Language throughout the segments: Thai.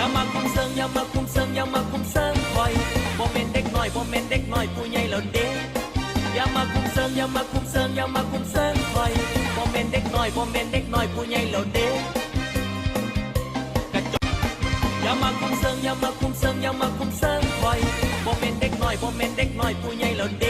อย่ามาคุมเซิงอย่ามาคุมเซิงอย่ามาคุมเซิงคอยบ่แม่นเด็กน้อยบ่แม่นเด็กน้อยผู้ใหญ่แล้วเด้อย่ามาคุมเซิงอย่ามาคุมเซิงอย่ามาคุมเซิงคอยบ่แม่นเด็กน้อยบ่แม่นเด็กน้อยผู้ใหญ่แล้วเด้กระจกอย่ามาคุมเซิงอย่ามาคุมเซิงอย่ามาคุมเซิงคอยบ่แม่นเด็กน้อยบ่แม่นเด็กน้อยผู้ใหญ่แล้วเด้น้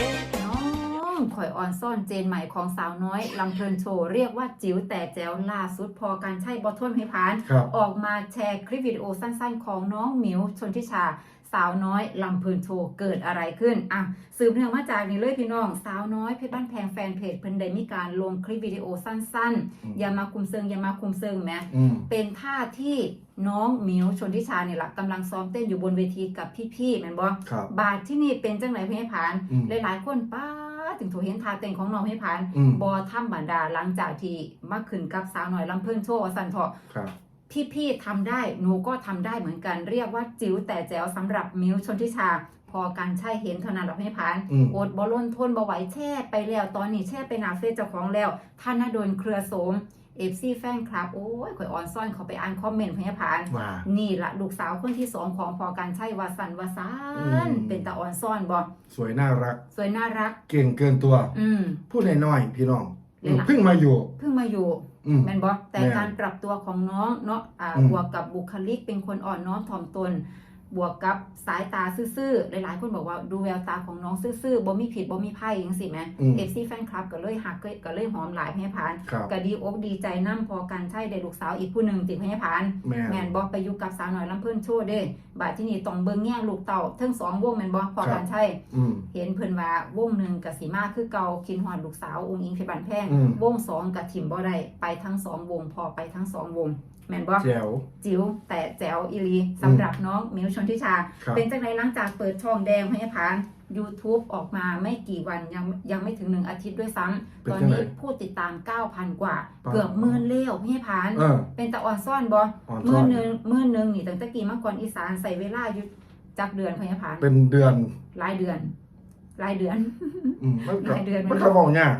องข่อยออนซ่อนเจนใหม่ของสาวน้อยลำเพลินโชว์เรียกว่าจิ๋วแต่แจ๋วล่าสุดพอการใช้บอททนให้พาน ครับออกมาแชร์คลิปวิดีโอสั้นๆ ของน้องหมิวชนทิชา สาวน้อยลำเพลินโชว์เกิดอะไรขึ้นอะสืบเนื่องมาจากนี่เลยพี่น้อง สาวน้อยเพชรบ้านแพงแฟนเพจเพิ่นได้มีการลงคลิปวิดีโอสั้นอืมๆอย่ามาคุมเซิงอย่ามาคุมเซิงแหม อืม เป็นท่าที่น้องหมิวชนทิชาเนี่ยละกำลังซ้อมเต้นอยู่บนเวทีกับพี่ๆแม่นบ่ครับบาทที่นี่เป็นจังไหนพี่ให้ผ่าน อืม หลายๆคนป้าด ถึงถูกเห็นท่าเต้นของน้องให้ผ่านอืม บอทำบรรดาหลังจากที่มาขึ้นกับสาวหน่อยลำเพิ่นโชว์ว่าสันเถาะครับพี่ๆทำได้หนูก็ทำได้เหมือนกัน เรียกว่าจิ๋วแต่แจ๋วสำหรับมิวชนทิชา พอการใช่เห็นเท่านั้นหรอกพี่ผ่านอืม อดบอล้นทนบอไหวแช่ไปแล้ว ตอนนี้แช่ไปหนาเฟซเจ้าของแล้วท่านนดลเครือโสม เอฟซีแฟนคลับ โอ้ยข่อยออนซ่อนเขาไปอ่านคอมเมนต์พี่ผ่าน ว่า นี่ละลูกสาวคนที่สองของพอการใช่วาสันวาสัอืนม เป็นตาอ่อนซ่อนบอสวยน่ารัก สวยน่ารัก เก่งเกินตัว อืม พูดน้อยๆพี่น้องเลยล่ะเพิ่งมาอยู่ เพิ่งมาอยู่ อืม แม่นบอแต่แม่นการปรับตัวของน้องเนาะอ่าอืมบวกกับบุคลิกเป็นคนอ่อนน้อมถ่อมตน บวกกับสายตาซื่อๆ หลายๆ คนบอกว่าดูแววตาของน้องซื่อๆบ่มีผิดบ่มีไพ่ยังสิแหม่อืมเอฟซีแฟนคลับก็เลยหักก็ก็เลยหอมหลายให้ผ่านครับก็ดีอกดีใจนํพอการใช่ได้ลูกสาวอีกผู้หนึ่งติดให้ผ่านแม่แมนบอไปอยู่กับสาวหน่อยลำเพิ่นโชว์เด้บาดที่นี่ต้องเบิ่งแง่งลูกเต่าเทั้งสองวงแมนบอพอการใช่อืมเห็นเพิ่นว่าวงหนึ่งกับสีมาคือเก่าคินฮอดลูกสาวองค์อิงเพชรบานแพงอืมวงสองกับทิมบ่ได้ไปทั้งสองวงพอไปทั้งสองวง แมนบอแจ๋ว จิ๋วแต่แจ๋วอีหลีสำหรับน้องมิวชนทิชา ครับ เป็นจังไดหลังจากเปิดช่องแดงให้พาน YouTube ออกมาไม่กี่วันยังยังไม่ถึงหนึ่งอาทิตย์ด้วยซ้ำเป็นตอนจังไดนี้ผู้ติดตาม 9,000 กว่า ปะ เกือบหมื่นเลี้ยวให้พาน เออเป็นตาอ่อนซ่อนบ่อ่อนมื่ซ่ออนหนึ่งมื่อหนึ่งนี่ตั้งแต่กี่มาก่อนอีสานใส่เวลาอยู่จากเดือนพยาพานเป็นเดือนรายเดือน รายเดือน อืมมันก็หลายเดือน มันก็บอกยาก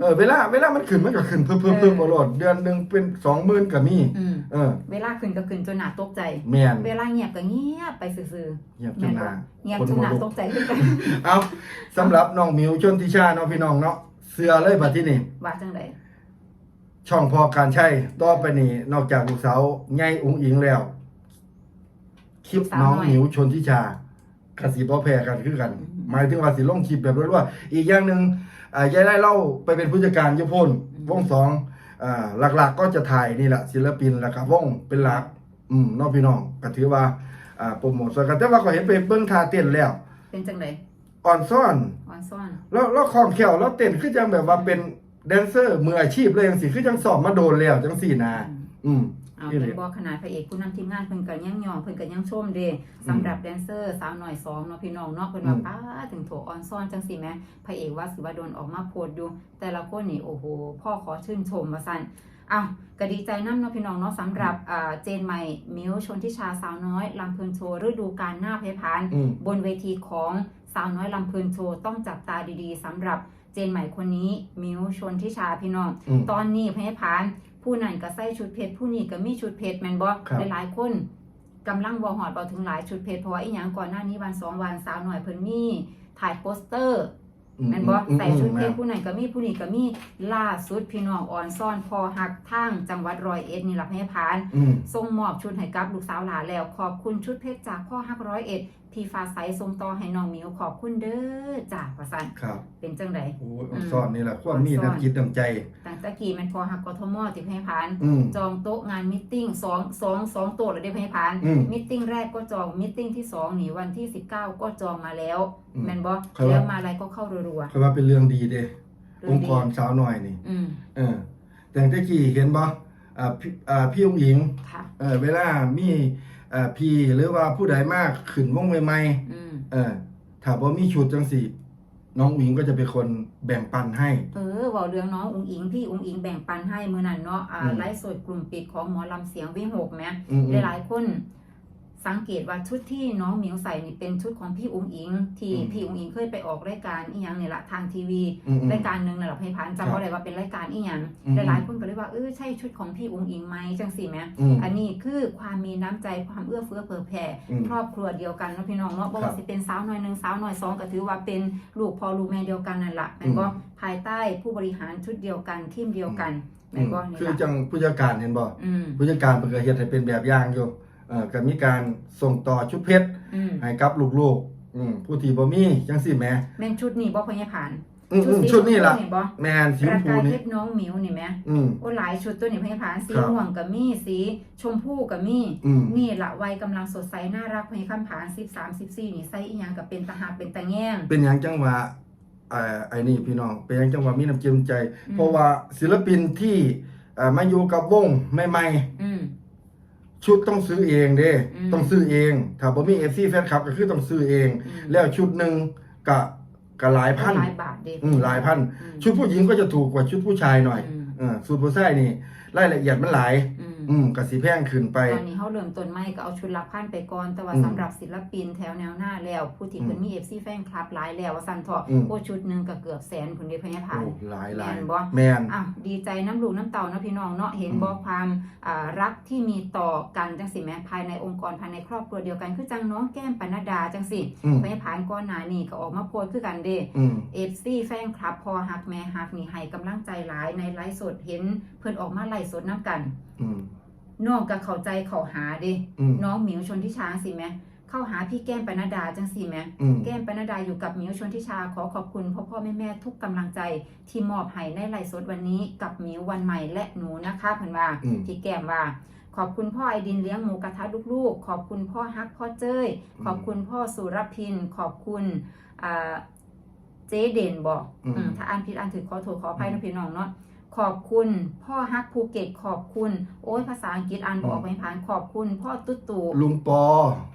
เออเวลาเวลามันขึ้นมันก็ขึ้นเพิ่มเพิ่มเพิ่มตลอดเดือนหนึ่งเป็นสองหมื่นก็มีอืมเออเวลาขึ้นก็ขึ้นจนหนาตกใจ แมนเวลาเงียบก็เงียบไปซื่อเงียบๆจแม่นนนาบ่เงียบคนจนหนาหัวลุกตกใจขึ้นกันเอาสำหรับน้องมิวชนทิชาเนาะพี่น้องเนาะเสือเลยบัดที่นี่ ว่าจังไดช่องพอการใช้ต่อไปนี่นอกจากลูกสาวไงอุ้งอิงแล้ว คลิปน้องหมิวชนทิชากสิบ่แพ้กันคือกันหมายถึงว่าสิลงคลิปแบบรัวๆอีกอย่างหนึ่งอ่ายายได้เล่าไปเป็นผู้จัดการยุพนวงสองอ่าหลักๆก็จะถ่ายนี่แหละศิลปินแล้วก็วงเป็นหลักอืมเน้องพี่น้องก็ถือว่าอ่าโปรโมทส่วนกันแต่ว่าก็เห็นไปเบิ่งท่าเต้นแล้ว เป็นจังไดอ่อนซ่อนอ่อนซ่อนแล้วแล้วของแขวแล้วเต้นคือจังแบบว่าเป็นแดนเซอร์มืออาชีพเลยจังสิคือจังสอบมาโดนแล้วจังสี่นาอืมอืม เอานี่เลยเป็นบ่ขนาดพระเอกผู้นำทีมงานเพิ่นก็ยังยอมเพิ่นก็ยังชมเด้สำหรับแดนเซอร์สาวหน่อยสองเนาะพี่น้องเนาะเพิ่นว่าอืมป้าถึงโถออนซ่อนจังสิแหมพระเอกว่าสิว่าโดนออกมาโพดอยู่ แต่ละคนนี่โอ้โหพ่อขอชื่นชมว่าซั่นอ้าวก็ดีใจนํเนาะพี่น้องเนาะสำหรับอ่าเจนใหม่ มิวชนทิชาสาวน้อยลำเพลินโชว์ฤดูกาลหน้าเพพานอืมบนเวทีของสาวน้อยลำเพลินโชว์ต้องจับตาดีๆสำหรับเจนใหม่คนนี้มิวชนทิชาพี่น้องอืมตอนนี้พยาพาน ผู้นั้นก็ใส่ชุดเพชรผู้นี้ก็มีชุดเพชรแมนบอครับ หลายๆคนกำลังบอหอดบอถึงหลายชุดเพชรเพราะว่าอีหยังก่อนหน้านี้วันสองวันสาวหน่อยเพิ่นมีถ่ายโปสเตอร์ แมนบอใส่ชุดเพชรผู้นั้นก็มีผู้นี้ก็มีล่าสุดพี่น้องอ่อนซ่อนพอหักทางจังหวัดร้อยเอ็ดนี่ล่ะพยาพาน อืม ส่งมอบชุดให้กับลูกสาวหลานแล้วขอบคุณชุดเพชรจากพ่อฮักร้อยเอ็ด พี่ฟ้าใสส่งต่อให้น้องหมิวขอบคุณเด้อจ้าประสันครับเป็นจังไดโอ้ยอืมซ่อนนี่แหละความมีซ่อนน้ำจิตน้ำใจตั้งแต่กี้แมันพอหักกทมติดให้พาน อืม จองโต๊ะงานมิทติ้งสองสองสองโต๊ะเลยได้ให้พานอืมมิทติ้งแรกก็จองมิทติ้งที่สองนี่วันที่สิบเก้าก็จองมาแล้วอืมแมนบอครับ แล้วมาอะไรก็เข้ารัวเพราะว่าเป็นเรื่องดีเด้ๆเรื่องค์กรดีสาวหน่อยนี่ อืมเออแต่งแต่กี้เห็นบ่อ่าพี่อ่าพี่องหญิงค่ะ เออเวลามี อ่าพี่หรือว่าผู้ใดมากขึ้นวงใหม่อืมๆเออถ้าบ่มีชุดจังสี่ น้องอุ๋งก็จะเป็นคนแบ่งปันให้ เออเว่าเรื่องน้องอุ๋งอิงพี่อุ๋งอิงแบ่งปันให้มือนั้นเนาะอ่าอืม ไลฟ์สดกลุ่มปิดของหมอลำเสียงวิหกแหมอืมหลายๆคน สังเกตว่าชุดที่น้องหมิวใส่นี่เป็นชุดของพี่อุ๋งอิง ที่อืมพี่อุ๋งอิงเคยไปออกรายการอีหยังนี่ละทางทีวีอืมอืมรายการหนึ่งน่ะหรอพี่พันธุ์ครัจำบว่าอะไรว่าเป็นรายการอีหยังอืม หลายๆคนก็เลยว่าเออใช่ชุดของพี่อุ๋งอิงไหมจังสิแหม อืม อันนี้คือความมีน้ำใจความเอื้อเฟื้อเผื่อแผ่อืมครอบครัวเดียวกันเนาะพี่น้องเนาะบ่ครัว่าบสิเป็นสาวน้อยหนึ่งสาวน้อยสองก็ถือว่าเป็นลูกพ่อลูกแม่เดียวกันนั่นแหละแม่นบ่อืม ภายใต้ผู้บริหารชุดเดียวกันทีมเดียวกันแม่นบ่นี่คือล่ะจังผู้จัดการเห็นบ่อืมผู้จัดการเพิ่นก็เฮ็ดให้เป็นแบบอย่างอยู่เอ่อ ก็มีการส่งต่อชุดเพชรอืมให้กับลูกๆอืมผู้ที่บ่มีจังซี่แหมแม่นชุดนี้บ่พญาผานอืมอืมชุดนี้ล่ะสีชมพูบ่แม่นสีชประมพูกายเพนี่ชรน้องหมิวนี่แหมอืมโอ้หลายชุดตัวนี้พญาผานสีครับม่วงก็มีสีชมพูก็มีอืมนี่ละวัยกำลังสดใสน่ารักพญาคำผาน13 14นี่ใส่อีหยังก็เป็นตาหักเป็นตาแง่งเป็นหยังจังว่าเอ่อไอ้นี่พี่น้องเป็นหยังจังว่ามีน้ำจิ้มใจอืมเพราะว่าศิลปินที่เอ่อมาอยู่กับวงใหม่อืมๆ ชุดต้องซื้อเองเด้ อืมต้องซื้อเอง ถ้าบ่มี FC แฟนคลับก็คือต้องซื้อเอง อืม แล้วชุดหนึงก็ก็หลายพัน หลายบาทเด้อืมหลายพันอืมชุดผู้หญิงก็จะถูกกว่าชุดผู้ชายหน่อยอืม เออชุดผู้ชายนี่รายละเอียดมันหลาย อืม อืมก็สิแพงขึ้นไป ตอนนี้เขาเริ่มต้นไม่ก็เอาชุดละพันไปก่อนแต่ว่าอืมสำหรับศิลปินแถวแนวหน้าแล้ว ผู้ที่อืมเพิ่นมี FC แฟนคลับหลายแล้วว่าซั่นเถาะอืม โอ้ชุดหนึงก็เกือบแสนพุ่นเด้พญาผาโอ้นหลายหลายแม่นบ่ แม่นอ้าวดีใจน้ำลูกน้ำเต่าเนาะพี่น้องเนาะเห็นอืมบอกความอ่ารักที่มีต่อกันจังสิแม้ภายในองค์กรภายในครอบครัวเดียวกันคือจังน้องแก้มปนดาจังสิอืมไปผ่านก้อนหนานี่ก็ออกมาโพสต์คือกันเด้ อืม เอฟซีแฟนคลับพอฮักแม่ฮักนี่ให้กำลังใจหลายในไลฟ์สดเห็นเพิ่นออกมาไลฟ์สดน้ำกันอืม น้องก็เข้าใจเข้าหาเด้อืมน้องหมิวชนทิชาสิแม่เข้าหาพี่แก้มปนดาจังสิแม่อืมแก้มปนดาอยู่กับหมิวชนทิชาขอขอบคุณพ่อพ่อแม่แม่ทุกกำลังใจ ที่มอบให้ในไลฟ์สดวันนี้กับหมิววันใหม่และหนูนะคะเพิ่นว่าอืมพี่แก้มว่าขอบคุณพ่อไอดินเลี้ยงหมูกระทะลูกๆ ขอบคุณพ่อฮักพ่อเจ้ยอืมขอบคุณพ่อสุรพิน ขอบคุณอ่าเจ๊เด่นบอกอืมอืมถ้าอ่านผิดอ่านถือขอโทษขออภัยนะพี่น้องเนาะ ขอบคุณ พ่อฮักภูเก็ตขอบคุณ โอ้ยภาษาอังกฤษอ่านบออกไม่ผ่านขอบคุณ พ่อตุ๊ตู่ลุงปอ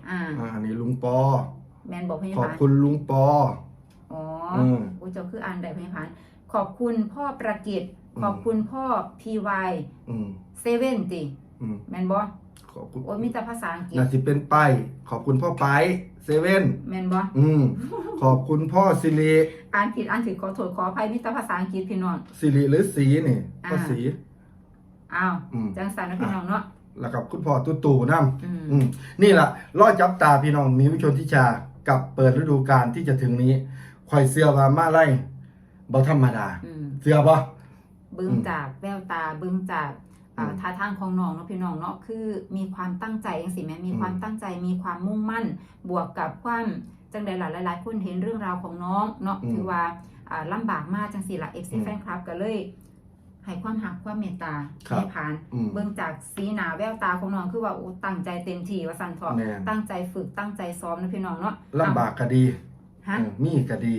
อ่าอ่าอันนี้ลุงปอ แมนบอกพยาขอบบาลคุณลุงปอ อ๋ออืมโอ้ยเจ้าคืออ่านได้พยาบาลขอบคุณพ่อประกิตอืมขอบคุณพ่อพีวายอืมเซเว่นติอืมแมนบอ ขอบคุณโอ้ยมีแต่ภาษาอังกฤษน่าสิเป็นป้ายขอบคุณพ่อไปเซเว่นแมนบออืม ขอบคุณพ่อสิริอ่านผิดอ่านถือขอโทษขออภัยมีแต่ภาษาอังกฤษพี่น้อง สิริหรือสีนี่อ่าพ่อสี อ้าวอืม จังสันนะพี่น้องเนาะ แล้วกับคุณพ่อตู่ตู่น้ำอืมอืมนี่แหละรอจับตาพี่น้องมีวิชนทิชากับเปิดฤดูกาลที่จะถึงนี้คอยเสื้อว่ามาไล่บ่ธรรมดา อืม เสื้อบ่ บึ้งจากแววตาบึ้งจากอ่าอืม ท่าทางของน้องเนาะพี่น้องเนาะคือมีความตั้งใจจังสิแม่มีอืมความตั้งใจมีความมุ่งมั่น บวกกับความจังใดหลายหลายๆคนเห็นเรื่องราวของน้องเนาะอืมถือว่าอ่าลำบากมากจังสิละเอฟซีอืมแฟนคลับก็เลยให้ความหักความเมตตาครับให้ผ่านอืมเบิ่งจากสีหนาแววตาของน้องคือว่าโอ้ตั้งใจเต็มที่ว่าสั่นเถาะแม่นตั้งใจฝึกตั้งใจซ้อมนะพี่น้องเนาะลำบากก็ดีฮะเออมีก็ดี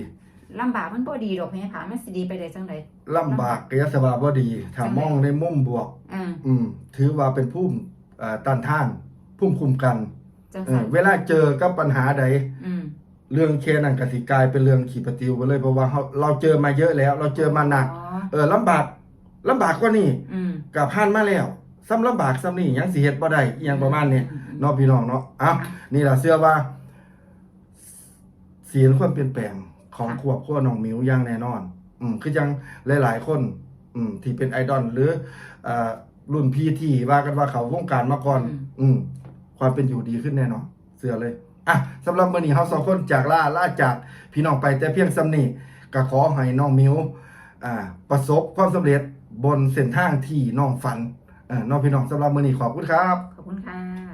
ลำบากมันบ่ดีดอกพี่ผ่านมันสิดีไปได้จังไดลำบากก็อยศว่าบ่ดีถ้ามองในมุมบวก อ่าอืมถือว่าเป็นภูมิเอ่อต้านทานภูมิคุ้มกันจังเอสัอนเวลาเจอกับปัญหาใด อืมเรื่องเคนั่นก็สิกลายเป็นเรื่องขีปติวไปเลยเพราะว่าเราเราเจอมาเยอะแล้ว เราเจอมาหนัก อ๋อเออลำบากลำบากกว่านี้อืมกับผ่านมาแล้วซ้ำลำบากซ้ำนี่ยังสิเฮ็ดบ่ได้อีหยังประมาณนี้เนาะพี่น้องเนาะอะนี่ล่ะเชื่อว่าเสียงความเปลี่ยนแปลง ของครอบครัวน้องหมิวอย่างแน่นอน อืมคือจังหลาย ๆ คน อืมที่เป็นไอดอลหรือเอ่อรุ่นพี่ที่ว่ากันว่าเขาวงการมาก่อน อืมความเป็นอยู่ดีขึ้นแน่นอนเสือเลยอะสำหรับมื้อนี้เฮาสองคนจากล่าล่าจากพี่น้องไปแต่เพียงสำนี้ก็ขอให้น้องมิวอ่า ประสบความสำเร็จบนเส้นทางที่น้องฝันอ่าน้องพี่น้องสำหรับมื้อนี้ขอบคุณครับ ขอบคุณค่ะ